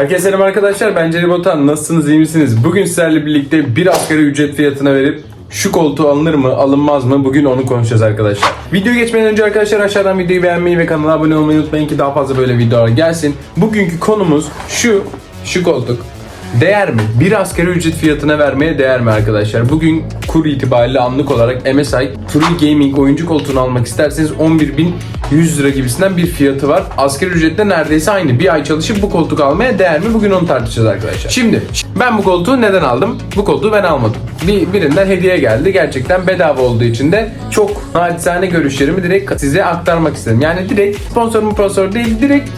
Herkese selam arkadaşlar ben Ceri Botan nasılsınız iyi misiniz? Bugün sizlerle birlikte bir asgari ücret fiyatına verip şu koltuğu alınır mı alınmaz mı bugün onu konuşacağız arkadaşlar. Videoya geçmeden önce arkadaşlar aşağıdan videoyu beğenmeyi ve kanala abone olmayı unutmayın ki daha fazla böyle videolar gelsin. Bugünkü konumuz şu şu koltuk. Değer mi? Bir asgari ücret fiyatına vermeye değer mi arkadaşlar? Bugün kur itibariyle anlık olarak MSI True Gaming oyuncu koltuğunu almak isterseniz 11.100 lira gibisinden bir fiyatı var. Asgari ücretle neredeyse aynı. Bir ay çalışıp bu koltuk almaya değer mi? Bugün onu tartışacağız arkadaşlar. Şimdi ben bu koltuğu neden aldım? Bu koltuğu ben almadım. Bir, birinden hediye geldi. Gerçekten bedava olduğu için de çok naçizane görüşlerimi direkt size aktarmak istedim. Yani direkt sponsor mu sponsor değil direkt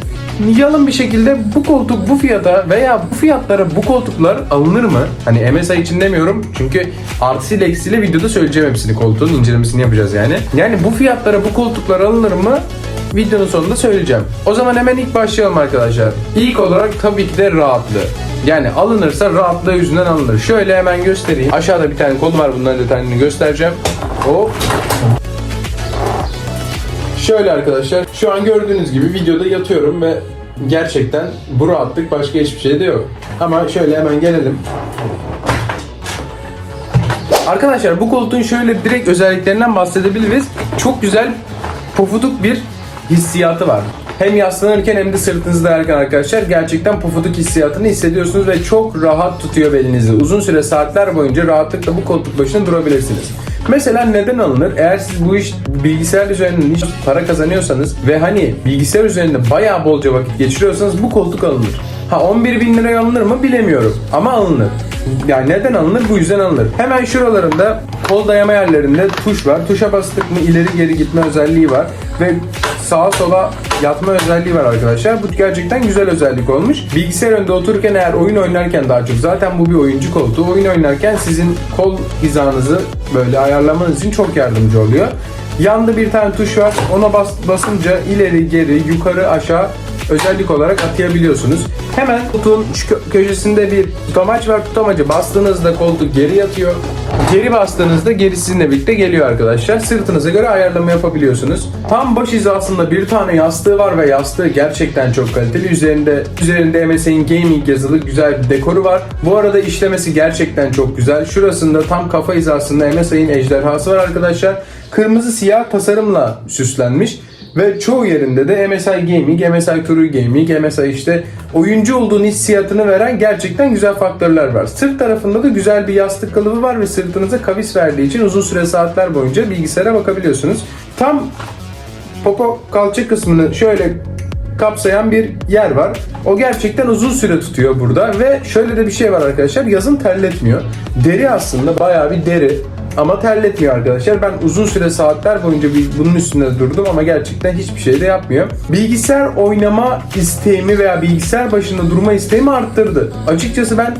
yalın bir şekilde bu koltuk bu fiyata veya bu fiyatlara bu koltuklar alınır mı? Hani MSI için demiyorum çünkü artısıyla eksiyle videoda söyleyeceğim hepsini koltuğun incelemesini yapacağız yani. Yani bu fiyatlara bu koltuklar alınır mı? Videonun sonunda söyleyeceğim. O zaman hemen ilk başlayalım arkadaşlar. İlk olarak tabii ki de rahatlığı. Yani alınırsa rahatlığı yüzünden alınır. Şöyle hemen göstereyim. Aşağıda bir tane kolu var bunların detayını göstereceğim. Hop. Şöyle arkadaşlar, şu an gördüğünüz gibi videoda yatıyorum ve gerçekten bu rahatlık başka hiçbir şeyde yok. Ama şöyle hemen gelelim. Arkadaşlar bu koltuğun şöyle direkt özelliklerinden bahsedebiliriz. Çok güzel pofuduk bir hissiyatı var. Hem yaslanırken hem de sırtınızı dayarken arkadaşlar gerçekten pofuduk hissiyatını hissediyorsunuz ve çok rahat tutuyor belinizi. Uzun süre saatler boyunca rahatlıkla bu koltuk başında durabilirsiniz. Mesela neden alınır? Eğer siz bu iş bilgisayar üzerinden iş para kazanıyorsanız ve hani bilgisayar üzerinde bayağı bolca vakit geçiriyorsanız bu koltuk alınır. Ha 11 bin liraya alınır mı bilemiyorum ama alınır. Yani neden alınır? Bu yüzden alınır. Hemen şuralarında kol dayama yerlerinde tuş var. Tuşa bastık mı ileri geri gitme özelliği var ve sağa sola yatma özelliği var arkadaşlar. Bu gerçekten güzel özellik olmuş. Bilgisayar önünde otururken eğer oyun oynarken daha çok zaten bu bir oyuncu koltuğu. Oyun oynarken sizin kol hizanızı böyle ayarlamanız için çok yardımcı oluyor. Yanda bir tane tuş var. Ona bas, basınca ileri geri yukarı aşağı özellik olarak atayabiliyorsunuz. Hemen kö- köşesinde bir tutamaç var. Tutamacı bastığınızda koltuk geri yatıyor. Geri bastığınızda geri sizinle birlikte geliyor arkadaşlar. Sırtınıza göre ayarlama yapabiliyorsunuz. Tam baş hizasında bir tane yastığı var ve yastığı gerçekten çok kaliteli. Üzerinde üzerinde MSI'nin gaming yazılı güzel bir dekoru var. Bu arada işlemesi gerçekten çok güzel. Şurasında tam kafa hizasında MSI'nin ejderhası var arkadaşlar. Kırmızı siyah tasarımla süslenmiş. Ve çoğu yerinde de MSI Gaming, MSI True Gaming, MSI işte oyuncu olduğun hissiyatını veren gerçekten güzel faktörler var. Sırt tarafında da güzel bir yastık kalıbı var ve sırtınıza kavis verdiği için uzun süre saatler boyunca bilgisayara bakabiliyorsunuz. Tam popo kalça kısmını şöyle kapsayan bir yer var. O gerçekten uzun süre tutuyor burada ve şöyle de bir şey var arkadaşlar yazın terletmiyor. Deri aslında bayağı bir deri ama terletmiyor arkadaşlar. Ben uzun süre saatler boyunca bunun üstünde durdum ama gerçekten hiçbir şey de yapmıyor. Bilgisayar oynama isteğimi veya bilgisayar başında durma isteğimi arttırdı. Açıkçası ben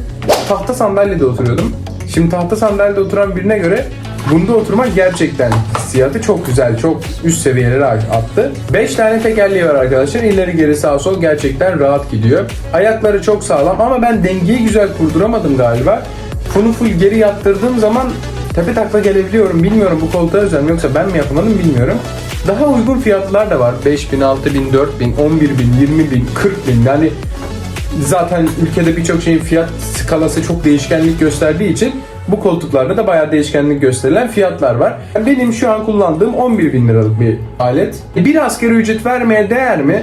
tahta sandalyede oturuyordum. Şimdi tahta sandalyede oturan birine göre Bunda oturmak gerçekten hissiyatı çok güzel, çok üst seviyelere attı. 5 tane tekerleği var arkadaşlar. İleri geri sağ sol gerçekten rahat gidiyor. Ayakları çok sağlam ama ben dengeyi güzel kurduramadım galiba. Bunu full geri yattırdığım zaman tepe takla gelebiliyorum. Bilmiyorum bu koltuğa özel yoksa ben mi yapamadım bilmiyorum. Daha uygun fiyatlar da var. 5000, 6000, 4000, 11000, 20000, 40000 yani zaten ülkede birçok şeyin fiyat skalası çok değişkenlik gösterdiği için bu koltuklarda da bayağı değişkenlik gösterilen fiyatlar var. Benim şu an kullandığım 11 bin liralık bir alet. Bir asgari ücret vermeye değer mi?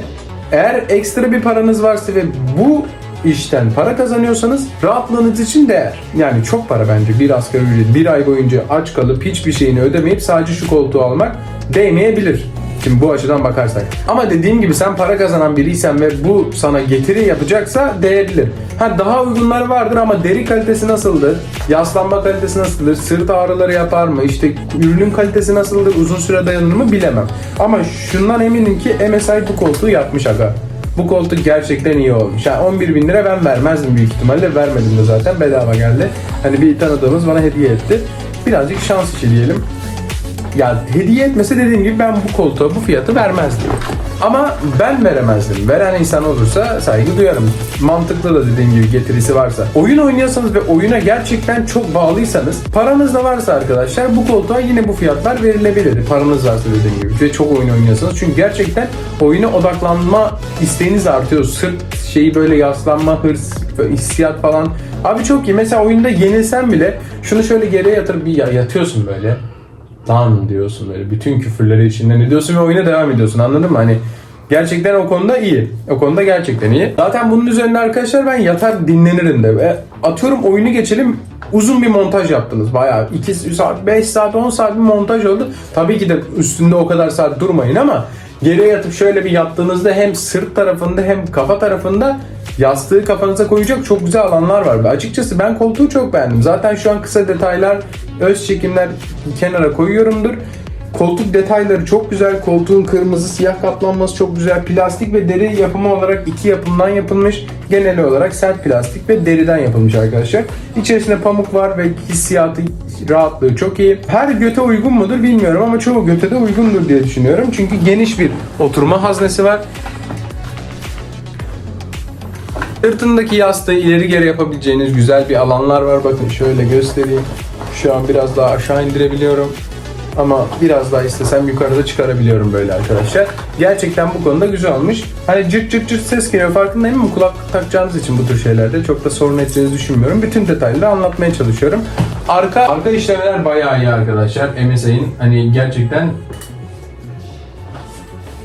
Eğer ekstra bir paranız varsa ve bu işten para kazanıyorsanız rahatlığınız için değer. Yani çok para bence bir asgari ücret. Bir ay boyunca aç kalıp hiçbir şeyini ödemeyip sadece şu koltuğu almak değmeyebilir. Şimdi bu açıdan bakarsak. Ama dediğim gibi sen para kazanan biriysen ve bu sana getiri yapacaksa değebilir. Ha daha uygunları vardır ama deri kalitesi nasıldır? Yaslanma kalitesi nasıldır? Sırt ağrıları yapar mı? İşte ürünün kalitesi nasıldır? Uzun süre dayanır mı bilemem. Ama şundan eminim ki MSI bu koltuğu yapmış aga. Bu koltuk gerçekten iyi olmuş. Yani 11 bin lira ben vermezdim büyük ihtimalle. Vermedim de zaten bedava geldi. Hani bir tanıdığımız bana hediye etti. Birazcık şans işi diyelim. Ya hediye etmese dediğim gibi ben bu koltuğa bu fiyatı vermezdim. Ama ben veremezdim. Veren insan olursa saygı duyarım. Mantıklı da dediğim gibi getirisi varsa. Oyun oynuyorsanız ve oyuna gerçekten çok bağlıysanız paranız da varsa arkadaşlar bu koltuğa yine bu fiyatlar verilebilir. Paranız varsa dediğim gibi ve çok oyun oynuyorsanız. Çünkü gerçekten oyuna odaklanma isteğiniz artıyor. Sırt şeyi böyle yaslanma, hırs, böyle hissiyat falan. Abi çok iyi. Mesela oyunda yenilsen bile şunu şöyle geriye yatırıp bir ya- yatıyorsun böyle lan diyorsun böyle bütün küfürleri içinden ediyorsun ve oyuna devam ediyorsun anladın mı? Hani gerçekten o konuda iyi. O konuda gerçekten iyi. Zaten bunun üzerine arkadaşlar ben yatar dinlenirim de. Ve atıyorum oyunu geçelim uzun bir montaj yaptınız. Bayağı 2 saat, 5 saat, 10 saat bir montaj oldu. Tabii ki de üstünde o kadar saat durmayın ama geriye yatıp şöyle bir yattığınızda hem sırt tarafında hem kafa tarafında yastığı kafanıza koyacak çok güzel alanlar var. Açıkçası ben koltuğu çok beğendim. Zaten şu an kısa detaylar, öz çekimler kenara koyuyorumdur. Koltuk detayları çok güzel. Koltuğun kırmızı siyah kaplanması çok güzel. Plastik ve deri yapımı olarak iki yapımdan yapılmış. Genel olarak sert plastik ve deriden yapılmış arkadaşlar. İçerisinde pamuk var ve hissiyatı, rahatlığı çok iyi. Her göte uygun mudur bilmiyorum ama çoğu göte de uygundur diye düşünüyorum. Çünkü geniş bir oturma haznesi var. Sırtındaki yastığı ileri geri yapabileceğiniz güzel bir alanlar var. Bakın şöyle göstereyim. Şu an biraz daha aşağı indirebiliyorum. Ama biraz daha istesem yukarıda çıkarabiliyorum böyle arkadaşlar. Gerçekten bu konuda güzel olmuş. Hani cırt cırt cırt ses geliyor farkındayım ama kulaklık takacağınız için bu tür şeylerde çok da sorun edeceğinizi düşünmüyorum. Bütün detayları anlatmaya çalışıyorum. Arka arka işlemeler bayağı iyi arkadaşlar. MSI'nin hani gerçekten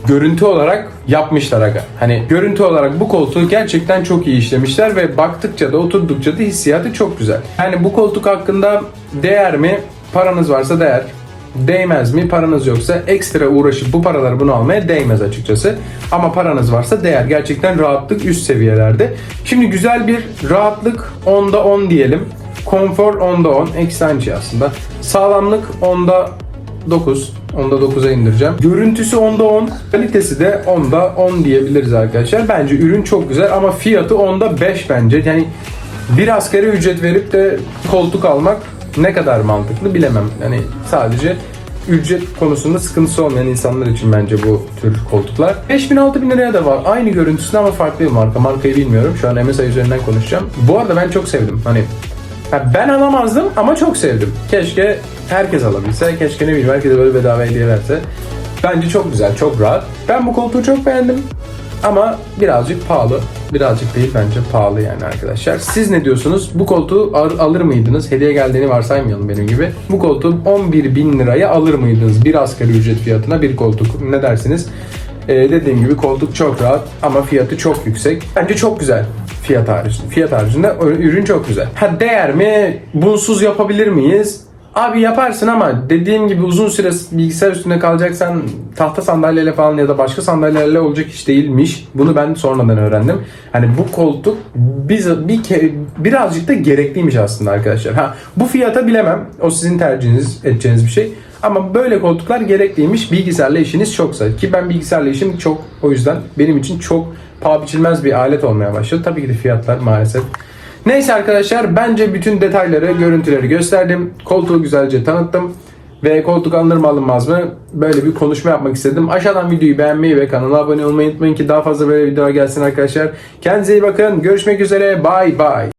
görüntü olarak yapmışlar aga. Hani görüntü olarak bu koltuğu gerçekten çok iyi işlemişler ve baktıkça da oturdukça da hissiyatı çok güzel. Yani bu koltuk hakkında değer mi? Paranız varsa değer. Değmez mi? Paranız yoksa ekstra uğraşıp bu paraları bunu almaya değmez açıkçası. Ama paranız varsa değer. Gerçekten rahatlık üst seviyelerde. Şimdi güzel bir rahatlık 10'da 10 diyelim. Konfor 10'da 10. Eksi aslında. Sağlamlık 10'da 9. Onda 9'a indireceğim. Görüntüsü onda 10. Kalitesi de onda 10 diyebiliriz arkadaşlar. Bence ürün çok güzel ama fiyatı onda 5 bence. Yani bir asgari ücret verip de koltuk almak ne kadar mantıklı bilemem. Yani sadece ücret konusunda sıkıntısı olmayan insanlar için bence bu tür koltuklar. 5000-6000 liraya da var. Aynı görüntüsünde ama farklı bir marka. Markayı bilmiyorum. Şu an MSI üzerinden konuşacağım. Bu arada ben çok sevdim. Hani Ben alamazdım ama çok sevdim. Keşke herkes alabilse. Keşke ne bileyim herkese böyle bedava hediye verse. Bence çok güzel, çok rahat. Ben bu koltuğu çok beğendim. Ama birazcık pahalı. Birazcık değil bence pahalı yani arkadaşlar. Siz ne diyorsunuz? Bu koltuğu al- alır mıydınız? Hediye geldiğini varsaymayalım benim gibi. Bu koltuğu 11 bin liraya alır mıydınız? Bir asgari ücret fiyatına bir koltuk. Ne dersiniz? Ee, dediğim gibi koltuk çok rahat ama fiyatı çok yüksek. Bence çok güzel fiyat haricinde. Fiyat haricinde ürün çok güzel. Ha değer mi? Bunsuz yapabilir miyiz? Abi yaparsın ama dediğim gibi uzun süre bilgisayar üstünde kalacaksan tahta sandalyeyle falan ya da başka sandalyelerle olacak iş değilmiş. Bunu ben sonradan öğrendim. Hani bu koltuk biz bir birazcık da gerekliymiş aslında arkadaşlar. Ha bu fiyata bilemem. O sizin tercihiniz edeceğiniz bir şey. Ama böyle koltuklar gerekliymiş bilgisayarla işiniz çoksa. Ki ben bilgisayarla işim çok. O yüzden benim için çok paha biçilmez bir alet olmaya başladı. Tabii ki de fiyatlar maalesef. Neyse arkadaşlar bence bütün detayları, görüntüleri gösterdim. Koltuğu güzelce tanıttım. Ve koltuk alınır mı alınmaz mı? Böyle bir konuşma yapmak istedim. Aşağıdan videoyu beğenmeyi ve kanala abone olmayı unutmayın ki daha fazla böyle videolar gelsin arkadaşlar. Kendinize iyi bakın. Görüşmek üzere. Bye bye.